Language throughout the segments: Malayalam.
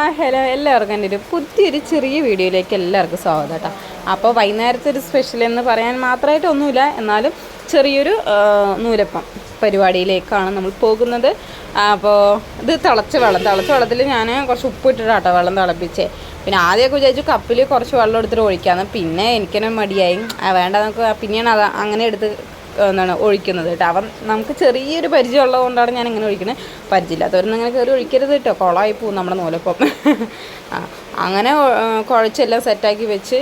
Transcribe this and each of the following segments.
ആ ഹലോ എല്ലാവർക്കും എന്റെ ഒരു പുതിയൊരു ചെറിയ വീഡിയോയിലേക്ക് എല്ലാവർക്കും സ്വാഗതം കേട്ടോ. അപ്പോൾ വൈകുന്നേരത്തെ ഒരു സ്പെഷ്യൽ എന്ന് പറയാൻ മാത്രമായിട്ടൊന്നുമില്ല എന്നാലും ചെറിയൊരു നൂലപ്പം പരിപാടിയിലേക്കാണ് നമ്മൾ പോകുന്നത്. അപ്പോൾ ഇത് തിളച്ച വെള്ളം തിളച്ച വെള്ളത്തിൽ ഞാൻ കുറച്ച് ഉപ്പ് ഇട്ടിട്ടാട്ടോ വെള്ളം തിളപ്പിച്ചേ. പിന്നെ ആദ്യമൊക്കെ വിചാരിച്ചു കപ്പിൽ കുറച്ച് വെള്ളം എടുത്തിട്ട് ഒഴിക്കാമെന്ന് പിന്നെ എനിക്കെന്നെ മടിയായി. വേണ്ട നമുക്ക് പിന്നെയാണ് അത് അങ്ങനെ എടുത്ത് എന്താണ് ഒഴിക്കുന്നത് കേട്ടോ. അവർ നമുക്ക് ചെറിയൊരു പരിചയം ഉള്ളതുകൊണ്ടാണ് ഞാൻ ഇങ്ങനെ ഒഴിക്കുന്നത് പരിചയമില്ലാത്തവരൊന്നും അങ്ങനെ കയറി ഒഴിക്കരുത് കേട്ടോ. കുളമായി പോവും നമ്മുടെ നൂലപ്പം. അങ്ങനെ കുഴച്ചെല്ലാം സെറ്റാക്കി വെച്ച്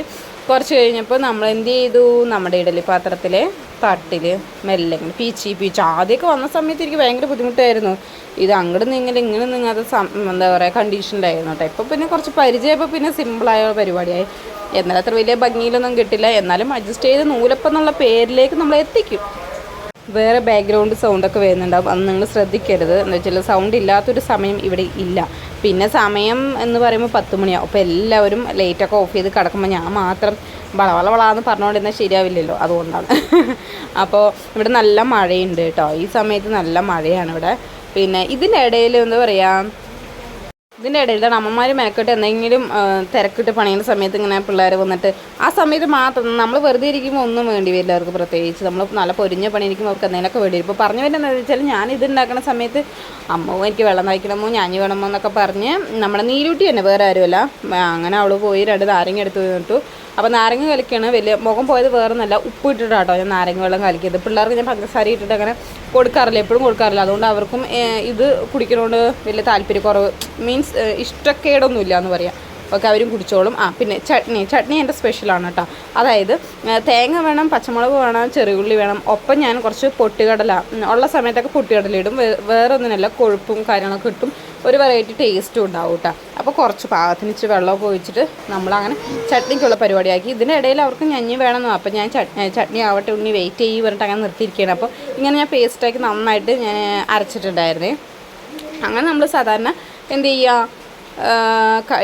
കുറച്ച് കഴിഞ്ഞപ്പോൾ നമ്മൾ എന്ത് ചെയ്തു? നമ്മുടെ ഇഡലി പാത്രത്തിലെ തട്ടിൽ മെല്ലെ ഇങ്ങനെ പീച്ചി പീച്ച് ആദ്യമൊക്കെ വന്ന സമയത്ത് എനിക്ക് ഭയങ്കര ബുദ്ധിമുട്ടായിരുന്നു. ഇത് അങ്ങോട്ട് നീങ്ങൽ ഇങ്ങനെ നിങ്ങൾ അത് എന്താ പറയുക കണ്ടീഷനിലായിരുന്നു കേട്ടോ. ഇപ്പോൾ പിന്നെ കുറച്ച് പരിചയപ്പോൾ പിന്നെ സിമ്പിളായ പരിപാടിയായി. എന്നാൽ അത്ര വലിയ ഭംഗിയിലൊന്നും കിട്ടില്ല. എന്നാലും അഡ്ജസ്റ്റ് ചെയ്ത് നൂലപ്പം എന്നുള്ള പേരിലേക്ക് നമ്മൾ എത്തിക്കും. വേറെ ബാക്ക്ഗ്രൗണ്ട് സൗണ്ടൊക്കെ വരുന്നുണ്ടാവും. അത് നിങ്ങൾ ശ്രദ്ധിക്കരുത്. എന്ന് വെച്ചാൽ സൗണ്ട് ഇല്ലാത്തൊരു സമയം ഇവിടെ ഇല്ല. പിന്നെ സമയം എന്ന് പറയുമ്പോൾ പത്ത് മണിയാവും അപ്പോൾ എല്ലാവരും ലൈറ്റൊക്കെ ഓഫ് ചെയ്ത് കിടക്കുമ്പോൾ ഞാൻ മാത്രം വള വള വളാന്ന് പറഞ്ഞുകൊണ്ടിരുന്നാൽ ശരിയാവില്ലല്ലോ. അതുകൊണ്ടാണ്. അപ്പോൾ ഇവിടെ നല്ല മഴയുണ്ട് കേട്ടോ ഈ സമയത്ത് നല്ല മഴയാണ് ഇവിടെ. പിന്നെ ഇതിനിടയിൽ എന്താ പറയുക ഇതിന്റെ ഇടയിൽ അമ്മമാർ മെനക്കെട്ട് എന്തെങ്കിലും തിരക്കിട്ട് പണിയുന്ന സമയത്ത് ഇങ്ങനെ പിള്ളേർ വന്നിട്ട് ആ സമയത്ത് മാത്രം നമ്മൾ വെറുതെ ഇരിക്കുമ്പോൾ ഒന്നും വേണ്ടി വരില്ല അവർക്ക് പ്രത്യേകിച്ച്. നമ്മൾ നല്ല പൊരിഞ്ഞ പണി ഇരിക്കുമ്പോൾ അവർക്ക് എന്തെങ്കിലുമൊക്കെ വേണ്ടി വരും. ഇപ്പോൾ പറഞ്ഞു വരുന്നത് വെച്ചാൽ ഞാൻ ഇത് ഉണ്ടാക്കുന്ന സമയത്ത് അമ്മോ എനിക്ക് വെള്ളം നയിക്കണമോ ഞാഞ്ഞ് വേണമോ എന്നൊക്കെ പറഞ്ഞ് നമ്മുടെ നീരൂട്ടി തന്നെ വേറെ ആരുമല്ല. അങ്ങനെ അവൾ പോയി രണ്ട് നാരങ്ങ എടുത്ത് നിന്നിട്ടു അപ്പോൾ നാരങ്ങ കലക്കിയാണ് വലിയ മുഖം പോയത് വേറെ നല്ല ഉപ്പ് ഇട്ടിട്ടാട്ടോ ഞാൻ നാരങ്ങ വെള്ളം കലക്കിയത്. പിള്ളേർക്ക് ഞാൻ പഞ്ചസാര ഇട്ടിട്ട് അങ്ങനെ കൊടുക്കാറില്ല എപ്പോഴും കൊടുക്കാറില്ല. അതുകൊണ്ട് അവർക്കും ഇത് കുടിക്കുന്നതുകൊണ്ട് വലിയ താല്പര്യക്കുറവ്. മീൻസ് ഇഷ്ടക്കേടൊന്നുമില്ല എന്ന് പറയാം. ഒക്കെ അവരും കുടിച്ചോളും. ആ പിന്നെ ചട്നി. ചട്നി എന്റെ സ്പെഷ്യലാണ് കേട്ടോ അതായത് തേങ്ങ വേണം പച്ചമുളക് വേണം ചെറുകുള്ളി വേണം. ഒപ്പം ഞാൻ കുറച്ച് പൊട്ടുകടല ഉള്ള സമയത്തൊക്കെ പൊട്ടുകടല ഇടും വേറെ ഒന്നിനല്ല കൊഴുപ്പും കാര്യങ്ങളൊക്കെ കിട്ടും. ഒരു വെറൈറ്റി ടേസ്റ്റും ഉണ്ടാവും കേട്ടോ അപ്പോൾ കുറച്ച് പാകത്തിന് ഇച്ചിരി വെള്ളമൊക്കെ ഒഴിച്ചിട്ട് നമ്മളങ്ങനെ ചട്നിക്കുള്ള പരിപാടിയാക്കി. ഇതിന്റെ ഇടയിൽ അവർക്ക് ഞഞ്ഞി വേണമെന്നു അപ്പോൾ ഞാൻ ചട്നി ആവട്ടെ ഉണ്ണി വെയിറ്റ് ചെയ്യും പറഞ്ഞിട്ട് അങ്ങനെ നിർത്തിയിരിക്കുകയാണ്. അപ്പോൾ ഇങ്ങനെ ഞാൻ പേസ്റ്റാക്കി നന്നായിട്ട് ഞാൻ അരച്ചിട്ടുണ്ടായിരുന്നേ. അങ്ങനെ നമ്മൾ സാധാരണ എന്ത് ചെയ്യുക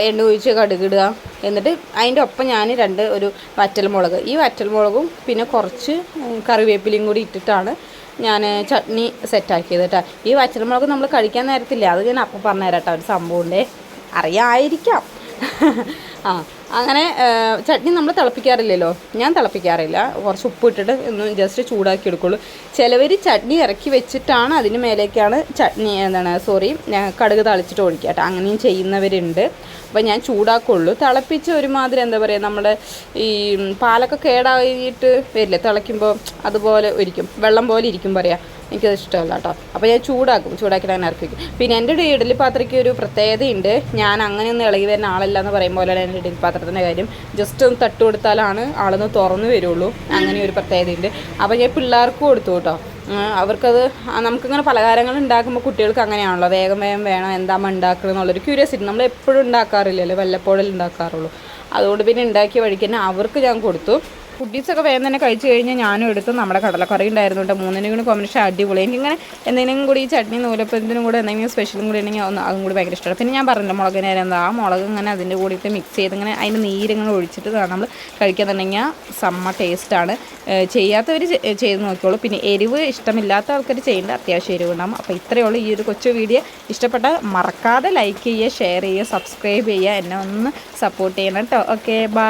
എണ്ണ ഒഴിച്ച് കടുകിടുക. എന്നിട്ട് അതിന്റെ ഒപ്പം ഞാൻ രണ്ട് ഒരു വറ്റൽമുളക്. ഈ വറ്റൽമുളകും പിന്നെ കുറച്ച് കറിവേപ്പിലയും കൂടി ഇട്ടിട്ടാണ് ഞാൻ ചട്നി സെറ്റാക്കിയത് കേട്ടോ. ഈ വറ്റൽമുളക് നമ്മൾ കഴിക്കാൻ നേരത്തില്ല? അത് ഞാൻ അപ്പം പറഞ്ഞുതരാം കേട്ടോ. ഒരു സംഭവം സംഭവമുണ്ടേ അറിയാമായിരിക്കാം ആ. അങ്ങനെ ചട്നി നമ്മൾ തിളപ്പിക്കാറില്ലല്ലോ. ഞാൻ തിളപ്പിക്കാറില്ല. കുറച്ച് ഉപ്പ് ഇട്ടിട്ട് ഒന്ന് ജസ്റ്റ് ചൂടാക്കി എടുക്കുള്ളൂ. ചിലവർ ചട്നി ഇറക്കി വെച്ചിട്ടാണ് അതിന് മേലേക്കാണ് ചട്നി എന്താണ് സോറി കടുക് തളിച്ചിട്ട് ഒഴിക്കുക കേട്ടോ. അങ്ങനെയും ചെയ്യുന്നവരുണ്ട്. അപ്പോൾ ഞാൻ ചൂടാക്കുള്ളൂ. തിളപ്പിച്ച് ഒരുമാതിരി എന്താ പറയുക നമ്മുടെ ഈ പാലൊക്കെ കേടായിട്ട് വരില്ലേ? തിളയ്ക്കുമ്പോൾ അതുപോലെ ഒരിക്കും. വെള്ളം പോലെ ഇരിക്കും പറയാം. എനിക്കത് ഇഷ്ടമല്ല കേട്ടോ. അപ്പോൾ ഞാൻ ചൂടാക്കും. ചൂടാക്കി അങ്ങനെ വയ്ക്കും പിന്നെ എന്റെ ഇഡലി പാത്രയ്ക്ക് ഒരു പ്രത്യേകതയുണ്ട്. ഞാൻ അങ്ങനെയൊന്നും ഇളകി വരുന്ന ആളല്ല എന്ന് പറയുമ്പോൾ പോലെയാണ് എന്റെ ഇഡലി പാത്രത്തിന്റെ കാര്യം. ജസ്റ്റ് ഒന്ന് തട്ട് കൊടുത്താലാണ് ആളൊന്ന് തുറന്ന് വരുള്ളൂ. അങ്ങനെ ഒരു പ്രത്യേകതയുണ്ട്. അപ്പോൾ ഞാൻ പിള്ളേർക്ക് കൊടുത്തു കേട്ടോ. അവർക്കത് നമുക്കിങ്ങനെ പലഹാരങ്ങൾ ഉണ്ടാക്കുമ്പോൾ കുട്ടികൾക്ക് അങ്ങനെയാണല്ലോ. വേഗം വേഗം വേണം. എന്താ ഉണ്ടാക്കുക എന്നുള്ളൊരു ക്യൂരിയസിറ്റി നമ്മൾ എപ്പോഴും ഉണ്ടാക്കാറില്ലല്ലോ. വല്ലപ്പോഴും ഉണ്ടാക്കാറുള്ളൂ. അതുകൊണ്ട് പിന്നെ ഉണ്ടാക്കിയ വഴിക്ക് തന്നെ അവർക്ക് ഞാൻ കൊടുത്തു. ഫുഡീസൊക്കെ വേഗം തന്നെ കഴിച്ചു കഴിഞ്ഞ് ഞാനും എടുത്തു. നമ്മുടെ കടലക്കറി ഉണ്ടായിരുന്നു കേട്ടോ മൂന്നിനും കൂടി കോമ്പിനേഷൻ അടിപൊളി. എനിക്കിങ്ങനെ എന്തെങ്കിലും കൂടി ഈ ചട്നി നൂലപ്പത്തിനും കൂടെ എന്തെങ്കിലും സ്പെഷ്യലും കൂടി ഉണ്ടെങ്കിൽ ഒന്ന് അതും കൂടി ഭയങ്കര ഇഷ്ടമാണ്. പിന്നെ ഞാൻ പറഞ്ഞില്ല മുളക് നേരം എന്താ ആ മുളക് ഇങ്ങനെ അതിന്റെ കൂടിയിട്ട് മിക്സ് ചെയ്ത് ഇങ്ങനെ അതിന്റെ നീരിങ്ങനെ ഒഴിച്ചിട്ട് നമ്മൾ കഴിക്കുന്നുണ്ടെങ്കിൽ സമ്മ ടേസ്റ്റാണ് ചെയ്യാത്തവർ ചെയ്ത് നോക്കിയോളൂ പിന്നെ എരിവ് ഇഷ്ടമില്ലാത്ത ആൾക്കാർ ചെയ്യേണ്ട അത്യാവശ്യം എരിവ് ഉണ്ടാകും അപ്പോൾ ഇത്രയേ ഉള്ളൂ ഈ ഒരു കൊച്ചു വീഡിയോ ഇഷ്ടപ്പെട്ട മറക്കാതെ ലൈക്ക് ചെയ്യുക ഷെയർ ചെയ്യുക സബ്സ്ക്രൈബ് ചെയ്യുക. എന്നെ ഒന്ന് സപ്പോർട്ട് ചെയ്യണം കേട്ടോ. Okay bye